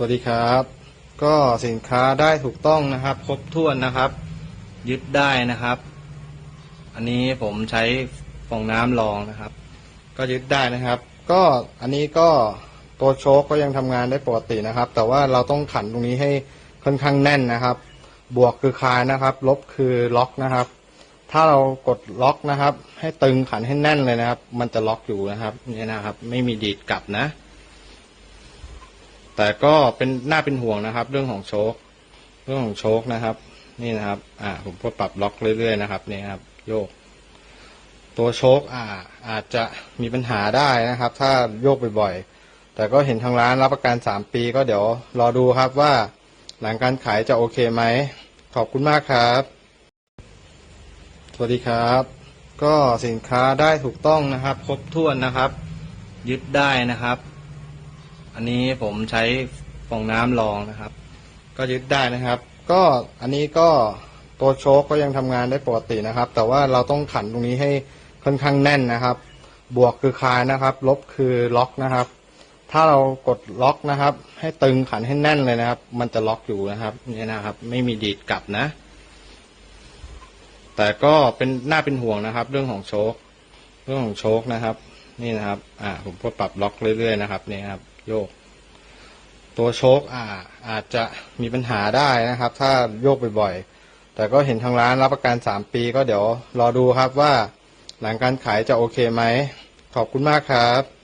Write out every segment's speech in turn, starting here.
สวัสดีครับ ก็สินค้าได้ถูกต้องนะครับ ครบถ้วนนะครับ ยึดได้นะครับ อันนี้ผมใช้ฟองน้ำรองนะครับ ก็ยึดได้นะครับ ก็อันนี้ก็ตัวโชคก็ยังทำงานได้ปกตินะครับ แต่ว่าเราต้องขันตรงนี้ให้ค่อนข้างแน่นนะครับ บวกคือคลายนะครับ ลบคือล็อกนะครับ ถ้าเรากดล็อกนะครับ ให้ตึงขันให้แน่นเลยนะครับ มันจะล็อกอยู่นะครับนี่นะครับ ไม่มีดีดกลับนะ แต่ก็เป็นน่าเป็นห่วงนะครับ เรื่องของโชคเรื่องของโชคนะครับ นี่นะครับ อ่า ผมก็ปรับล็อกเรื่อยๆนะครับนี่ครับ โยก ตัวโชคอ่า อาจจะมีปัญหาได้นะครับ ถ้าโยกบ่อยๆแต่ก็เห็นทางร้านรับประกันสามปีก็เดี๋ยวรอดูครับว่าหลังการขายจะโอเคไหม ขอบคุณมากครับ สวัสดีครับ ก็สินค้าได้ถูกต้องนะครับ ครบถ้วนนะครับ ยึดได้นะครับ อันนี้ผมใช้ฟองน้ำรองนะครับ ก็ยึดได้นะครับ ก็อันนี้ก็ตัวโชคก็ยังทำงานได้ปกตินะครับ แต่ว่าเราต้องขันตรงนี้ให้ค่อนข้างแน่นนะครับ บวกคือคลายนะครับ ลบคือล็อกนะครับ ถ้าเรากดล็อกนะครับ ให้ตึงขันให้แน่นเลยนะครับ มันจะล็อกอยู่นะครับนี่นะครับ ไม่มีดีดกลับนะ แต่ก็เป็นน่าเป็นห่วงนะครับ เรื่องของโชคเรื่องของโชคนะครับ นี่นะครับ อ่า ผมก็ปรับล็อกเรื่อยๆนะครับ นี่ครับ โยก ตัวโชคอ่าอาจจะมีปัญหาได้นะครับ ถ้าโยกบ่อยๆ แต่ก็เห็นทางร้านรับประกัน 3 ปีก็เดี๋ยวรอดูครับว่าหลังการขายจะโอเคไหม ขอบคุณมากครับ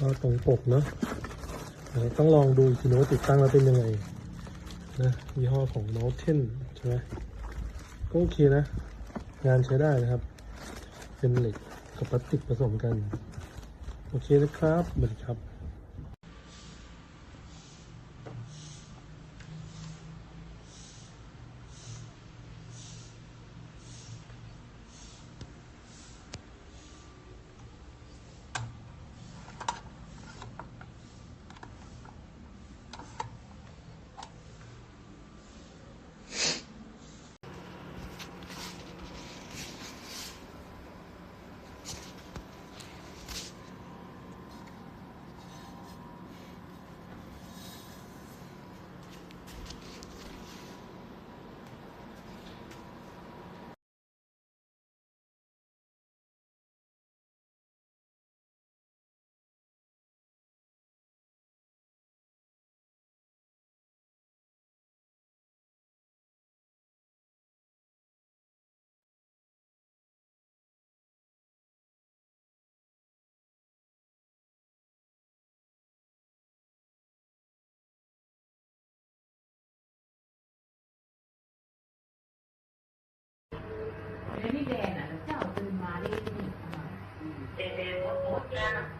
ก็ตรงปกเนอะต้องลองดูอีกทีนะว่าติดตั้งแล้วเป็นยังไงนะยี่ห้อของ Mountain ใช่ไหมก็โอเคนะ งานใช้ได้นะครับ เป็นเหล็กกับพลาสติกผสมกัน โอเคนะครับสวัสดีครับ แล้วนี่แดงอะเจ้าตื่นมาได้นี่อ่าให้